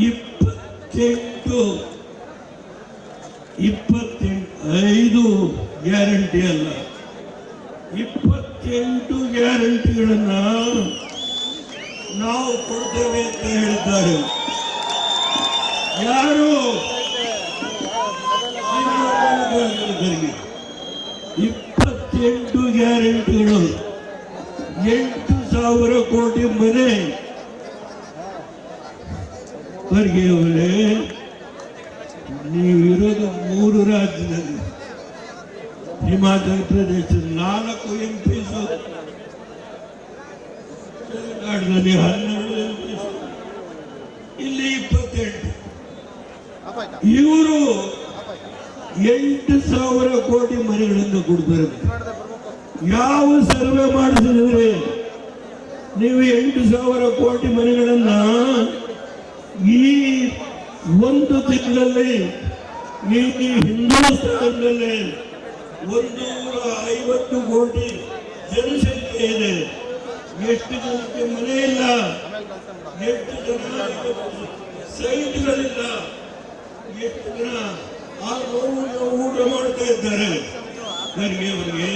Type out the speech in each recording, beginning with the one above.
ಇಪ್ಪತ್ತೆಂಟು. ಇಪ್ಪತ್ತೆಂಟು, ಐದು, ಗ್ಯಾರಂಟಿ ಅಲ್ಲ. ಇಪ್ಪತ್ತೆಂಟು ಗ್ಯಾರಂಟಿಗಳನ್ನ ನಾವು ಕೊಡ್ತೇವೆ ಅಂತ ಹೇಳಿದ್ದಾರೆ. ಯಾರು? ಇಪ್ಪತ್ತೆಂಟು ಗ್ಯಾರಂಟಿಗಳು. ಎಂಟು ಸಾವಿರ ಕೋಟಿ ಮನೆ. ಖರ್ಗೆ ಅವರೇ ನೀವಿರೋದು ಮೂರು ರಾಜ್ಯದಲ್ಲಿ. ಹಿಮಾಚಲ ಪ್ರದೇಶ ನಾಲ್ಕು ಎಂ ಪಿಸು ತಮಿಳುನಾಡಿನಲ್ಲಿ ಹನ್ನೆರಡು ಎಂ ಪಿಸು ಇಲ್ಲಿ ಇಪ್ಪತ್ತೆಂಟು. ಇವರು ಎಂಟು ಸಾವಿರ ಕೋಟಿ ಮನೆಗಳನ್ನು ಕೊಡ್ತಾರೆ ಯಾವ ಸರ್ವೆ ಮಾಡಿಸಿದ್ರೆ ನೀವು ಎಂಟು ಸಾವಿರ ಕೋಟಿ ಮನೆಗಳನ್ನ ಈ ಒಂದು ತಿಂಗಳಲ್ಲಿ ನೀವು ಹಿಂದೂಸ್ತಾನದಲ್ಲಿ ಒಂದು ನೂರ ಐವತ್ತು ಕೋಟಿ ಜನಸಂಖ್ಯೆ ಇದೆ. ಎಷ್ಟು ಜನಕ್ಕೆ ಮನೆ ಇಲ್ಲ, ಎಷ್ಟು ಜನ ಸೈಟ್ಗಳಿಲ್ಲ, ಎಷ್ಟು ಜನ ಆ ನೋವು ಊಟ ಮಾಡ್ತಾ ಇದ್ದಾರೆ. ನನಗೆ ಅವರಿಗೆ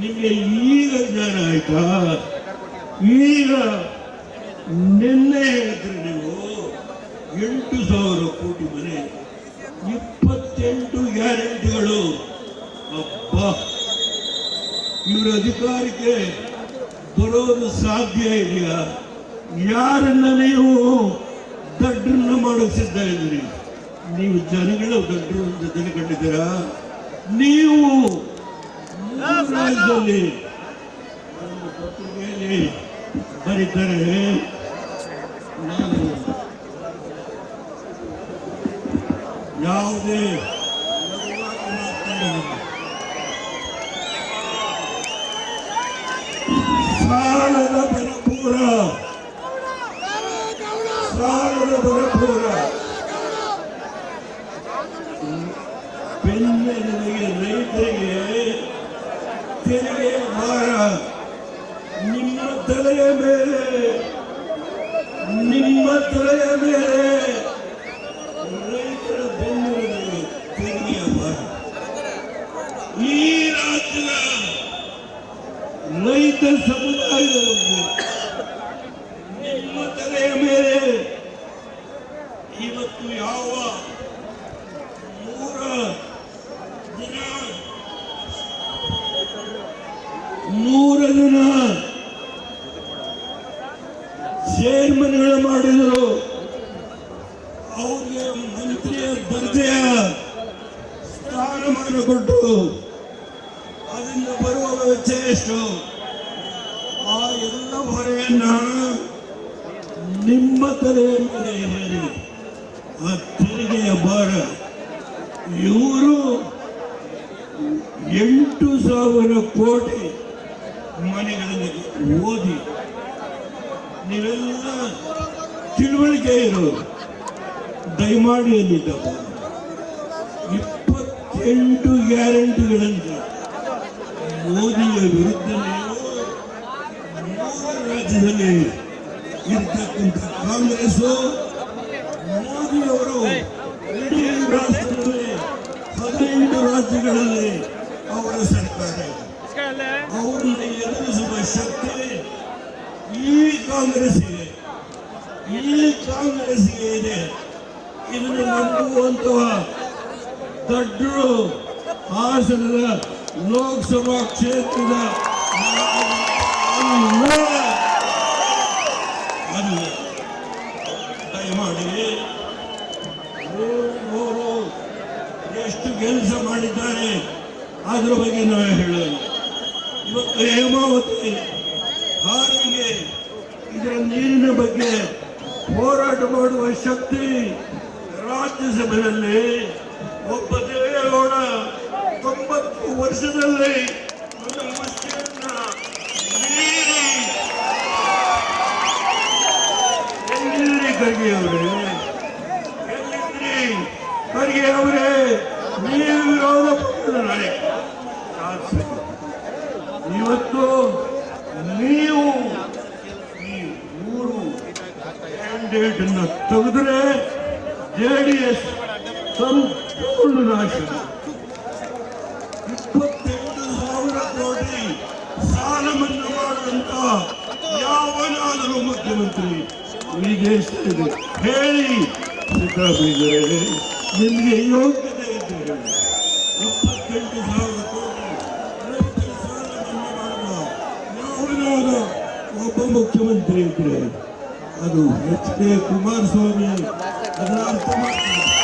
ನಿಮಗೆ ಈಗ ಜ್ಞಾನ ಆಯ್ತಾ? ಈಗ ನಿನ್ನೆ ಹೇಳಿದ್ರಿ ನೀವು ಎಂಟು ಸಾವಿರ ಕೋಟಿ ಮನೆ, ಇಪ್ಪತ್ತೆಂಟು ಗ್ಯಾರಂಟಿಗಳು. ಅಪ್ಪ ಇವರ ಅಧಿಕಾರಕ್ಕೆ ಬರೋದು ಸಾಧ್ಯ ಇದೆಯಾ? ಯಾರನ್ನ ನೀವು ದಡ್ಡನ್ನ ಮಾಡೋಕೆ ಸಿದ್ಧ ಇದ್ದೀರಿ? ನೀವು ಜನಗಳು ದಡ್ಡರು ಅಂತ ತಿಳ್ಕೊಂಡಿದ್ದೀರಾ? ನೀವು ರಾಜ್ಯದಲ್ಲಿ ಪತ್ರಿಕೆಯಲ್ಲಿ ಬರೀತಾರೆ ನಾನು ಯಾವುದೇ ತಲೆಯ ಮೇಲೆ ನಿಮ್ಮ ತಲೆಯ ಮೇಲೆ. ರೈತರ ತೆರಿಗೆಯ ಭಾರ ಈ ರಾಜ್ಯದ ರೈತ ಸಮುದಾಯದವರಿಗೆ ನಿಮ್ಮ ತಲೆಯ ಮೇಲೆ ಇವತ್ತು ಯಾವ ನೂರ ದಿನ ನೂರ ಜನ ಚೇರ್ಮನ್ಗಳು ಮಾಡಿದರು. ಅವ್ರಿಗೆ ಮಂತ್ರಿಯ ದರ್ಜೆಯ ಸ್ಥಾನಮಾನ ಕೊಟ್ಟು ಅದರಿಂದ ಬರುವ ವೆಚ್ಚ ಎಷ್ಟು ಆ ಎಲ್ಲ ಹೊರೆಯನ್ನ ನಿಮ್ಮ ತಲೆಯ ಮೇಲೆ ಹೇರಿ ಆ ತೆರಿಗೆಯ ಭಾರ. ಇವರು ಎಂಟು ಸಾವಿರ ಕೋಟಿ ಮನೆಗಳಲ್ಲಿ ಓದಿ ನೀವೆಲ್ಲ ತಿಳುವಳಿಕೆ ಇರೋದು ದಯಮಾಡಿ ಅಲ್ಲಿದ್ದಪ್ಪ ಇಪ್ಪತ್ತೆಂಟು ಗ್ಯಾರಂಟಿಗಳಂತೆ ಮೋದಿಯ ವಿರುದ್ಧ ರಾಜ್ಯದಲ್ಲಿ ಇರ್ತಕ್ಕಂಥ ಕಾಂಗ್ರೆಸ್ ಮೋದಿಯವರು ರಾಷ್ಟ್ರದಲ್ಲಿ ಹದಿನೈದು ರಾಜ್ಯಗಳಲ್ಲಿ ಅವರ ಸರ್ಕಾರ ಇದೆ. ಅವರನ್ನ ಎದುರಿಸುವ ಶಕ್ತಿ ಈ ಕಾಂಗ್ರೆಸ್ಸಿಗೆ, ಈ ಕಾಂಗ್ರೆಸ್ಗೆ ಇದೆ. ಇದನ್ನು ನಂಬುವಂತಹ ದಡ್ಡರು ಹಾಸನದ ಲೋಕಸಭಾ ಕ್ಷೇತ್ರದ ದಯಮಾಡಿ ಎಷ್ಟು ಕೆಲಸ ಮಾಡಿದ್ದಾರೆ, ಅದರ ಬಗ್ಗೆ ನಾವು ಹೇಳೋದು. ಇವತ್ತು ಹೇಮಾವತಿ ಹಾರಿಗೆ ಇದರ ನೀರಿನ ಬಗ್ಗೆ ಹೋರಾಟ ಮಾಡುವ ಶಕ್ತಿ ರಾಜ್ಯಸಭೆಯಲ್ಲಿ ಒಬ್ಬ ದೇವೇಗೌಡ ತೊಂಬತ್ತು ವರ್ಷದಲ್ಲಿ ಎಲ್ಲಿದ್ರಿ ಖರ್ಗೆ ಅವರೇ? ಎಲ್ಲಿದ್ರಿ ಖರ್ಗೆ ಅವರೇ, ನೀವು ವಿರೋಧ ಇವತ್ತು ಸೀಟನ್ನು ತೆಗೆದ್ರೆ ಜೆ ಡಿ ಎಸ್ ಸಂಪೂರ್ಣ ನಾಶ ಇಪ್ಪತ್ತೆಂಟು ಸಾವಿರ ಕೋಟಿ ಸಾಲ ಮನ್ನಾ ಮಾಡುವಂತ ಯಾವನಾದರೂ ಮುಖ್ಯಮಂತ್ರಿ ಈ ದೇಶದಲ್ಲಿ ಹೇಳಿ ಸಿದ್ದರಾಮಯ್ಯರೇ ನಿಮಗೆ ಯೋಗ್ಯತೆ ಇದೆ. ಇಪ್ಪತ್ತೆಂಟು ಸಾವಿರ ಕೋಟಿ ರೈತರ ಸಾಲ ಮನ್ನಾ ಮಾಡುವ ಯಾವನಾದ ಒಬ್ಬ ಮುಖ್ಯಮಂತ್ರಿ ಇದ್ರೆ ಅದು ಎಚ್ ಡಿ ಕುಮಾರಸ್ವಾಮಿ ಅದನ್ನ ಅರ್ಥ ಮಾಡ್ತಾರೆ